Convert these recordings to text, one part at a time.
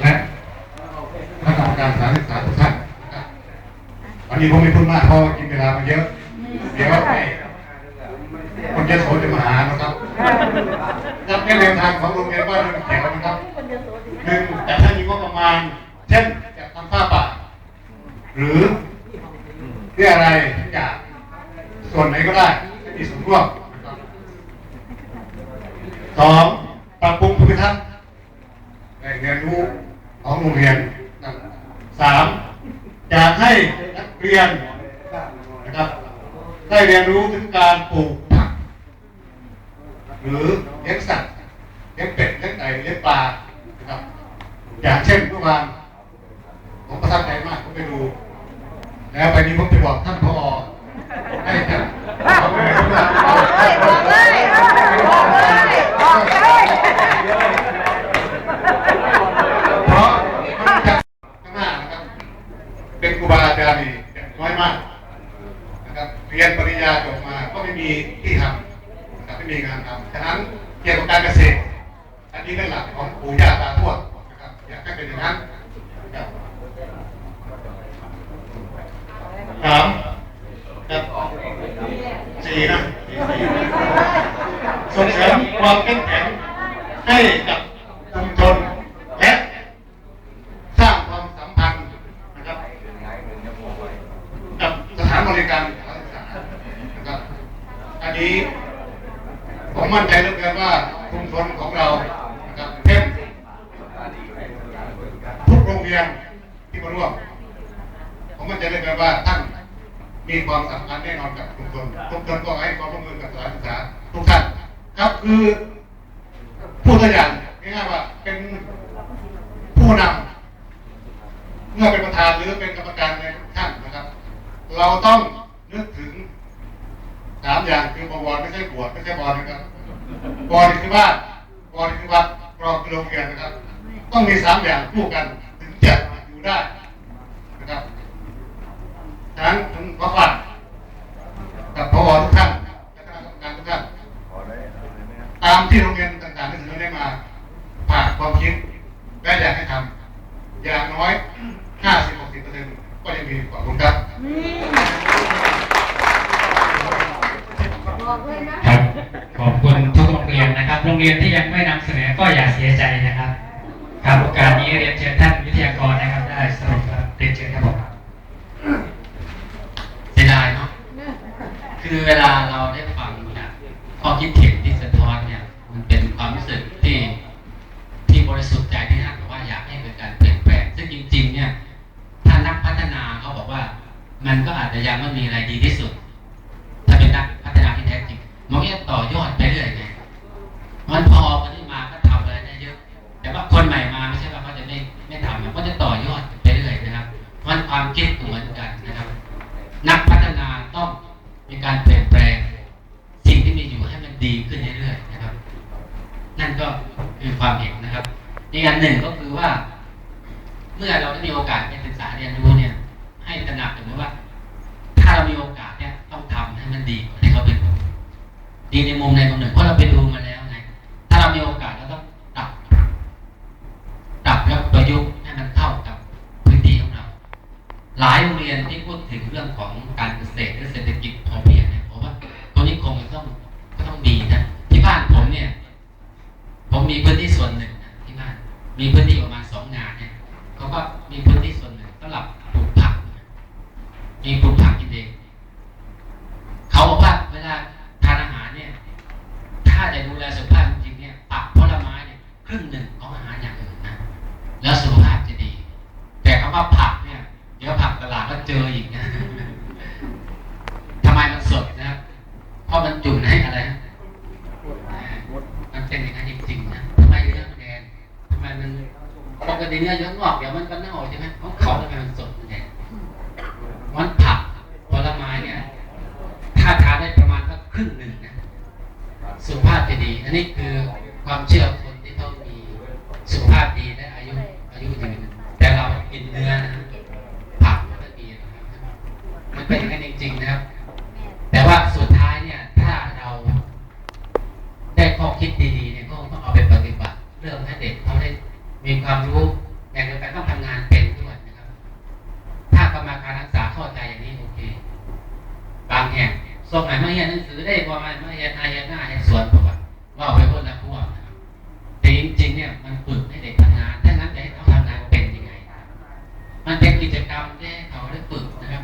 และคณะกรรมการสานศึกษาทุกท่านนะครับวันนี้ผมไม่พูดมากเพราะกินเวลามาเยอะ เดี๋ยวไอ้คนจะโสจะมาหานะครับรับแนวทางของโรงเรียนบ้านเรือนเขียวนะครับหนึ่งจะให้มีงบประมาณ เช่นจะทำผ้าป่า หรือเรื่องอะไรทุกอย่างส่วนไหนก็ได้ที่มีส่วนร่วมนะครับสอง ปรับปรุงภูมิทัศน์เรียนรู้ของโรงเรียนสามอยากให้นักเรียนนะครับได้เรียนรู้ถึงการปลูกผัก หรือเลี้ยงสัตว์เลี้ยงเป็ดเลี้ยงไก่เลี้ยงปลานะครับอย่างเช่นเมื่อวานผมประทับใจมากผมไปดู แล้วไปนี้ผมไปบอกท่านพอให้จัดบอกเลยบอกเลยบอกเลยบอกเลยเพราะมันจะข้างหน้านะครับ เป็นค รูบาอาจารย์นี่น้อยมากนะครับเรียนปริญญาจบมาก็ไม่มีที่ทำนะครับไม่มีงานทำฉะนั้นเกี่ยวกับการเกษตร อันนี้เป็นหลักของปู่ย่าตาทวดนะครับอยากให้เป็นอย่างนั้นนะครับสามครับสี่นะส่งเสริมความเข้มแข็งให้กับ นี้ ผมมั่นใจเหลือเกินว่าชุมชนของเรานะครับเข้มทุกโรงเรียนที่มาร่วมผมมั่นใจเหลือเกินว่าท่านมีความสำคัญแน่นอนกับชุมชนชุมชนก็ให้ความร่วมมือกับสถานศึกษาทุกท่านครับคือพูดตัวอย่างง่ายๆว่าเป็นผู้นำเมื่อเป็นประธานหรือเป็นกรรมการในท่านนะครับ เราต้องามอย่างคือบวรไม่ใช่บวชไม่ใช่บอลนะครับบอลคือบ้านบอลคือวัดกรองคือโรงเรียนนะครับ ต้องมีสามอย่างคู่กันถึงจะอยู่ได้นะครับฉะนั้นผมขอฝากกับพอทุกท่านและคณะกรรมการทุกท่านตามที่โรงเรียนต่างๆที่เสนอได้มาผ่านความคิดและอยากให้ทำอย่างน้อย 50-60%ก็ยังมีขอบคุณครับ ครับขอบคุณทุกโรงเรียนนะครับ โรงเรียนที่ยังไม่นำเสนอก็อย่าเสียใจนะครับครับโอกาสนี้เรียนเชิญท่านวิทยากรนะครับ ได้สรุปครับเรียนเชิญครับผมเสียดายเนาะคือเวลาเราได้ฟังเนี่ยข้อคิดเห็นที่สะท้อนเนี่ย มันเป็นความรู้สึกที่ที่บริสุทธิ์ใจที่ท่านบอกว่าอยากให้เกิดการเปลี่ยนแปลงซึ่งจริง ๆ เนี่ยถ้านักพัฒนาเขาบอกว่า มันก็อาจจะยังไม่มีอะไรดีที่สุด ความคิดเหมือนกันนะครับ นักพัฒนาต้องมีการเปลี่ยนแปลงสิ่งที่มีอยู่ให้มันดีขึ้นเรื่อยๆนะครับ นั่นก็คือความเห็นนะครับอีกอันหนึ่งก็คือว่า เมื่อเราได้มีโอกาสไปศึกษาเรียนรู้เนี่ย ให้ตระหนักถึงว่า ถ้าเรามีโอกาสเนี่ยต้องทำให้มันดีกว่าที่เขาเป็น ดีในมุมในมุมหนึ่งเพราะเราไปดูมาแล้ว มีพื้นที่ประมาณสองงานเนี่ยเขาก็มีพื้นที่ส่วนหนึ่งสำหรับปลูกผักมีปลูกผักกินเองเขาบอกว่าเวลาทานอาหารเนี่ย ถ้าจะดูแลสุขภาพจริงๆเนี่ยผักผลไม้เนี่ยครึ่งหนึ่งของอาหารอย่างอื่นนะแล้วสุขภาพจะดี แต่คำว่าผักเนี่ยเดี๋ยวผักตลาดก็เจออีกนะ ทำไมมันสดนะครับ เพราะมันอยู่ในอะไรนะมันเป็นอย่างนั้นจริงๆนะทำไมเนื้อมันแดงทำไมมัน ปกติเนื้อเยอะงอกเดี๋ยวมันก็เน่าใช่ไหมของเขาทำไมมันสดมันแดงมันผักผลไม้เนี่ยถ้าทานได้ประมาณสักครึ่งหนึ่งนะสุขภาพจะดี อันนี้คือความเชื่อของคนที่ต้องมีสุขภาพดีและอายุอายุยืนแต่เรากินเนื้อนะผักมันก็ดีนะครับมันเป็นอย่างนั้นจริง ๆ นะครับ แต่ว่าสุดท้ายเนี่ยถ้าเราได้ข้อคิดดีๆเนี่ยก็ต้องเอาไปปฏิเริ่มให้เด็กเขาได้มีความรู้ แต่เดียวกันต้องทำงานเป็นด้วยนะครับ ถ้ากรรมการนักศึกษาเข้าใจอย่างนี้โอเค บางแห่งส่งไหนมาเรียนหนังสือได้พอมามาเรียนไทยหน้าเรียนสวนผมว่าว่าไปคนละพวกนะครับแต่จริงๆเนี่ยมันฝึกให้เด็กทำงานถ้างั้นจะให้เขาทำงานเป็นยังไง มันเป็นกิจกรรมที่เขาได้ฝึกนะครับ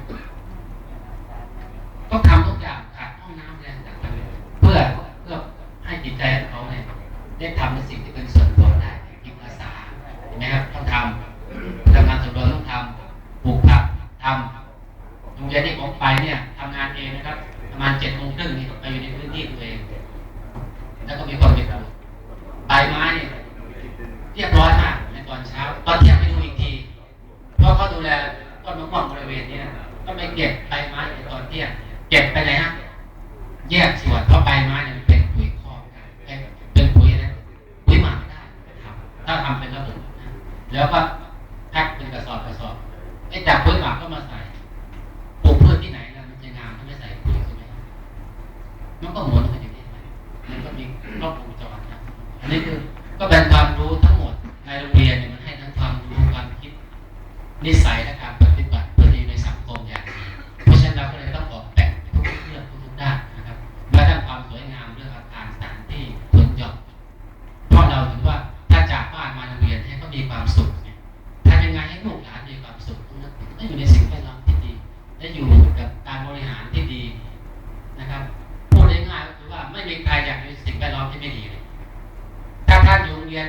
ต้องทำทุกอย่างขาดห้องน้ำแรงต่างๆเพื่อเพื่อให้จิตใจของเขาเนี่ยได้ทำในสิ่งที่เป็น ไปเนี่ยทำงานเองนะครับ ประมาณเจ็ดโมงครึ่งนี่ไปอยู่ในพื้นที่ตัวเอง แล้วก็มีคนไปปลูกใบไม้เนี่ยเรียบร้อยมากในตอนเช้า ตอนเที่ยงไปดูอีกที เพราะเขาดูแลต้นมะม่วงบริเวณเนี้ก็ไปเก็บใบไม้ในตอนเที่ยง เก็บไปไหนฮะ แยก มันก็หมุนกันอย่างนี้มันก็มีรอบวงจรนะอันนี้คือก็เป็นความรู้ทั้งหมดในโรงเรียนเนี่ยมันให้ทั้งความรู้ความคิดนิสัยและการป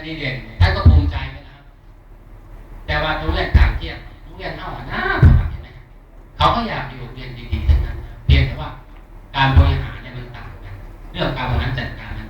ดีเด่นท่านก็ภูมิใจไหมนะครับ แต่ว่าโรงเรียนต่างเทียบโรงเรียนเท่าหน้าเท่ากันเห็นไหมเขาก็อยาก